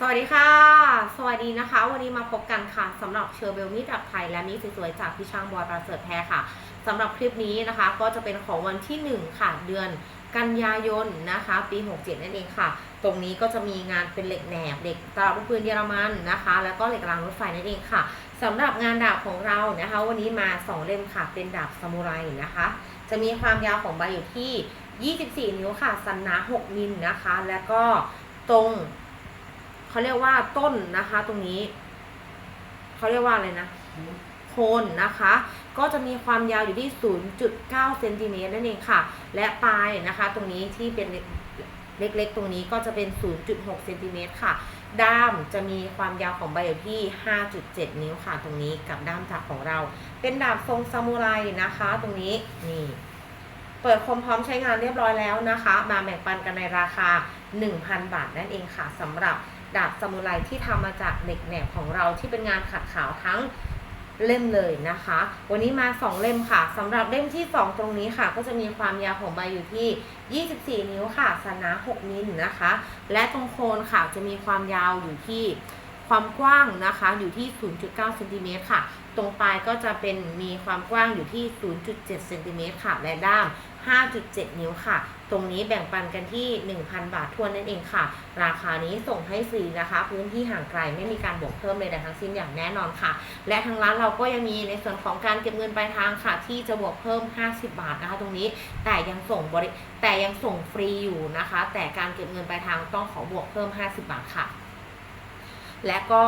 สวัสดีค่ะ สวัสดีนะคะ วันนี้มาพบกันค่ะสำหรับเชอร์เบลมีจากไทยและมีสวยๆจากพี่ช่างบอยประเสริฐแท้ค่ะสำหรับคลิปนี้นะคะ ก็จะเป็นของวันที่ 1 ค่ะ เดือนกันยายนนะคะ ปี 67 นั่นเองค่ะ ตรงนี้ก็จะมีงานเป็นเหล็กแหนบเหล็กตลับลูกปืนเยอรมันนะคะ แล้วก็เหล็กรางรถไฟนั่นเองค่ะสำหรับงานดาบของเรานะคะ วันนี้มา 2 เล่มค่ะ เป็นดาบซามูไรนะคะ จะมีความยาวของใบอยู่ที่ 24 นิ้วค่ะสันหนา 6 มิลนะคะ แล้วก็ตรง เขาเรียกว่าต้นนะคะตรงนี้เขาเรียกว่าอะไรนะโคนนะคะ ก็จะมีความยาวอยู่ที่ 0.9เซนติเมตรนั่นเองค่ะ และปลายนะคะ ตรงนี้ที่เป็นเล็กๆ ตรงนี้ก็จะเป็น 0.6เซนติเมตรค่ะ ด้ามจะมีความยาวของใบอยู่ที่ 5.7 นิ้วค่ะ ตรงนี้กับด้ามจับของเรา เป็นดาบทรงซามูไรนะคะ ตรงนี้นี่เปิดคมพร้อมใช้งานเรียบร้อยแล้วนะคะ มาแบ่งปันกันในราคา 1,000 บาทนั่นเองค่ะสำหรับ ดาบซามูไรที่ทำมาจากเหล็กแหนบของเราที่เป็นงานขัดขาวทั้งเล่มเลยนะคะ วันนี้มา 2 เล่มค่ะสำหรับเล่มที่ 2 ตรงนี้ค่ะ ก็จะมีความยาวของใบอยู่ที่ 24 นิ้วค่ะสนา 6 มิลนะคะ และตรงโคนค่ะจะมีความยาวอยู่ที่ ความกว้างนะคะอยู่ที่ 0.9เซนติเมตรค่ะ ตรงปลายก็จะเป็นมีความกว้างอยู่ที่ 0.7เซนติเมตรค่ะ และด้าม 5.7 นิ้วค่ะ ตรงนี้แบ่งปันกันที่ 1,000 บาททวนนั่นเองค่ะ ราคานี้ส่งให้ฟรีนะคะ พื้นที่ห่างไกลไม่มีการบวกเพิ่มใดๆทั้งสิ้นอย่างแน่นอนค่ะ และทางร้านเราก็ยังมีในส่วนของการเก็บเงินปลายทางค่ะ ที่จะบวกเพิ่ม 50 บาทนะคะ ตรงนี้แต่ยังส่งบริแต่ยังส่งฟรีอยู่นะคะ แต่การเก็บเงินปลายทางต้องขอบวกเพิ่ม 50 บาทค่ะ และก็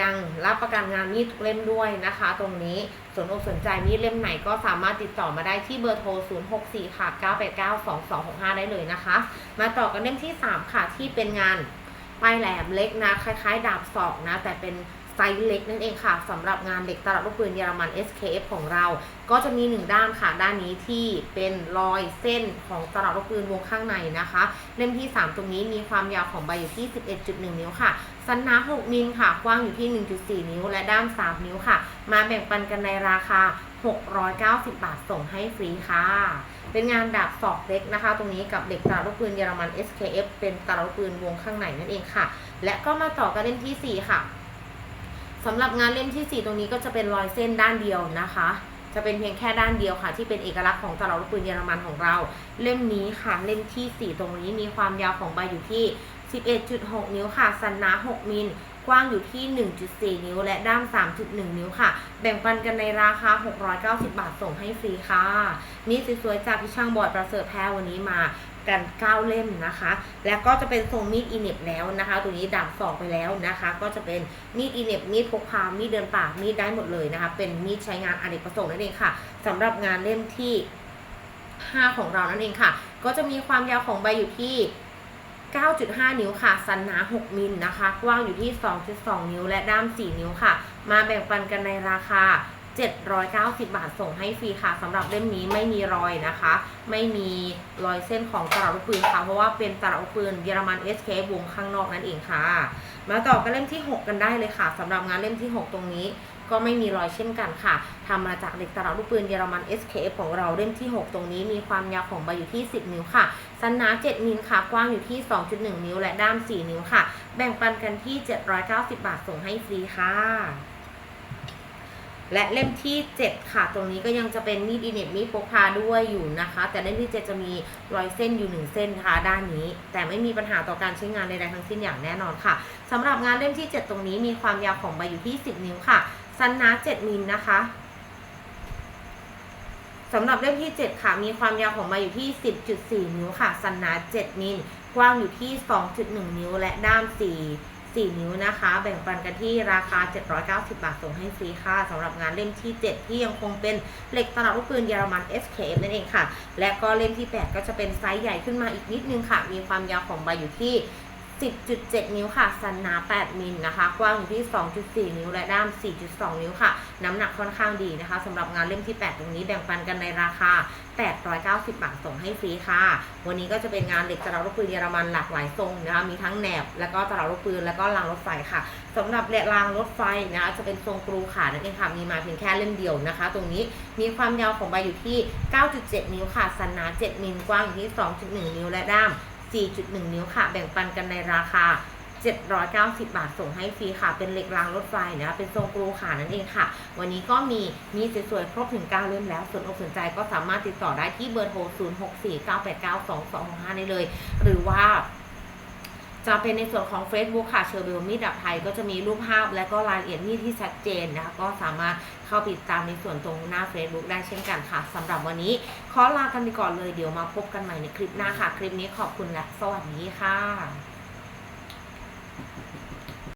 ยังรับประกันงานมีดทุกเล่มด้วยนะคะ ตรงนี้สนอกสนใจมีดเล่มไหนก็สามารถติดต่อมาได้ที่เบอร์โทร 064 ค่ะ 989 2265 ได้เลยนะคะ มาต่อกันเล่มที่ 3 ค่ะที่เป็นงานปลายแหลมเล็กนะ คล้ายๆ ดาบศอกนะ แต่เป็น ไซส์เล็กนั่นเองค่ะสำหรับงานเหล็กตลับลูกปืนเยอรมัน SKF ของเรา ก็จะมี 1 ด้านค่ะ ด้านนี้ที่เป็นรอยเส้นของตลับลูกปืนวงข้างในนะคะ เล่มที่ 3 ตรงนี้มีความยาวของใบอยู่ที่ 11.1 นิ้วค่ะ สันหนา6มิลค่ะ กว้างอยู่ที่ 1.4 นิ้ว และด้าม3 นิ้วค่ะ มาแบ่งปันกันในราคา 690 บาทส่งให้ฟรีค่ะ เป็นงานดาบศอกเล็กนะคะ ตรงนี้กับเด็กตลับลูกปืนเยอรมัน SKF เป็นตลับลูกปืนวงข้างในนั่นเองค่ะ และก็มาต่อกันเล่มทีสี่4 ค่ะ สำหรับงานเล่มที่ 4 ตรงนี้ก็จะเป็นรอยเส้นด้านเดียวนะคะ จะเป็นเพียงแค่ด้านเดียวค่ะ ที่เป็นเอกลักษณ์ของตลับลูกปืนเยอรมันของเรา เล่มนี้ค่ะเล่มทีสี่4 ตรงนี้มีความยาวของใบอยู่ที่ 11.6 นิ้วค่ะ สันหนา 6 มิล กว้างอยู่ที่ 1.4 นิ้ว และด้าม 3.1 นิ้วค่ะ แบ่งปันกันในราคา 690 บาทส่งให้ฟรีค่ะ นี่สวยๆจากพี่ช่างบอร์ดประเสริฐแพ้วันนี้มากัน 9 เล่มนะคะ แล้วก็จะเป็นทรงมีดอีเน็บแล้วนะคะ ตัวนี้ดาบสองไปแล้วนะคะ ก็จะเป็นมีดอีเน็บมีดพกพา มีดเดินป่า มีดได้หมดเลยนะคะ เป็นมีดใช้งานอเนกประสงค์นั่นเองค่ะสำหรับงานเล่มที่ 5 ของเรานั่นเองค่ะ ก็จะมีความยาวของใบอยู่ที่ 9.5 นิ้วค่ะ สันหนา 6 มิลนะคะ กว้างอยู่ที่ 2.2 นิ้ว และด้าม 4 นิ้วค่ะ มาแบ่งปันกันในราคา 790 บาทส่งให้ฟรีค่ะสำหรับเล่มนี้ไม่มีรอยนะคะ ไม่มีรอยเส้นของตลับลูกปืนค่ะ เพราะว่าเป็นตลับลูกปืนเยอรมัน SK วงข้างนอกนั่นเองค่ะ มาต่อกันเล่มที่ 6 กันได้เลยค่ะสำหรับงานเล่มที่ 6 ตรงนี้ ก็ไม่มีรอยเช่นกันค่ะทำมาจากเหล็กตลับลูกปืนเยอรมัน SKF ของเราเล่มที่ 6 ตรงนี้มีความยาวของใบอยู่ที่ 10 นิ้วค่ะ สันหนา7มิลค่ะ กว้างอยู่ที่ 2.1 นิ้ว และด้าม 4 นิ้วค่ะ แบ่งปันกันที่ 790 บาทส่งให้ฟรีค่ะและเล่มที่ 7 ค่ะ ตรงนี้ก็ยังจะเป็นมีดอินเน็ตมีดพกพาด้วยอยู่นะคะ แต่เล่มที่ 7 จะมีรอยเส้นอยู่ 1 เส้นค่ะด้านนี้ แต่ไม่มีปัญหาต่อการใช้งานใดๆทั้งสิ้นอย่างแน่นอนค่ะสำหรับงานเล่มที่ 7 ตรงนี้มีความยาวของใบอยู่ที่ 10 นิ้วค่ะ สันนา7มิลนะคะสำหรับเล่มที่ 7 ค่ะ มีความยาวของใบอยู่ที่ 10.4 นิ้วค่ะ สันหนา 7 มิล กว้างอยู่ที่ 2.1 นิ้ว และด้าม 4 4 นิ้วนะคะ แบ่งปันกันที่ราคา 790 บาท ส่งให้ฟรีค่ะสำหรับงานเล่มที่ 7 ที่ยังคงเป็นเหล็กตลับลูกปืนเยอรมัน SKF นั่นเองค่ะ และก็เล่มที่ 8 ก็จะเป็นไซส์ใหญ่ขึ้นมาอีกนิดนึงค่ะ มีความยาวของใบอยู่ที่ 10.7 นิ้วค่ะ สันหนา 8 มิลนะคะ กว้างอยู่ที่ 2.4 นิ้ว และด้าม 4.2 นิ้วค่ะ น้ำหนักค่อนข้างดีนะคะสำหรับงานเล่มที่ 8 ตรงนี้แบ่งปันกันในราคา 890 บาทส่งให้ฟรีค่ะ วันนี้ก็จะเป็นงานเหล็กตลับลูกปืนเยอรมันหลากหลายทรงนะคะ มีทั้งแหนบ แล้วก็ตลับลูกปืน แล้วก็รางรถไฟค่ะสำหรับเหล็กรางรถไฟนะคะจะเป็นทรงกรูขานั่นเองค่ะ มีมาเพียงแค่เล่มเดียวนะคะ ตรงนี้มีความยาวของใบอยู่ที่ 9.7 นิ้วค่ะ สันหนา 7 มิล กว้างอยู่ที่ 2.1 นิ้ว และด้าม 4.1 นิ้วค่ะ แบ่งปันกันในราคา 790 บาทส่งให้ฟรีค่ะ เป็นเหล็กรางรถไฟนะคะเป็นทรงกรูขานั่นเองค่ะ วันนี้ก็มีมีสวยๆครบถึง9เล่มแล้ว สนอกสนใจก็สามารถติดต่อได้ที่เบอร์โทร 0649892265 ได้เลย หรือว่า จะเป็นในส่วนของ Facebook ค่ะเชอร์เบลมีดดับไทยก็จะมีรูปภาพและก็รายละเอียดมีดที่ชัดเจนนะคะก็สามารถเข้าไปติดตามในส่วนตรงหน้า Facebook ได้เช่นกันค่ะสำหรับวันนี้ ขอลากันไปก่อนเลยเดี๋ยวมาพบกันใหม่ในคลิปหน้าค่ะ คลิปนี้ขอบคุณและสวัสดีค่ะ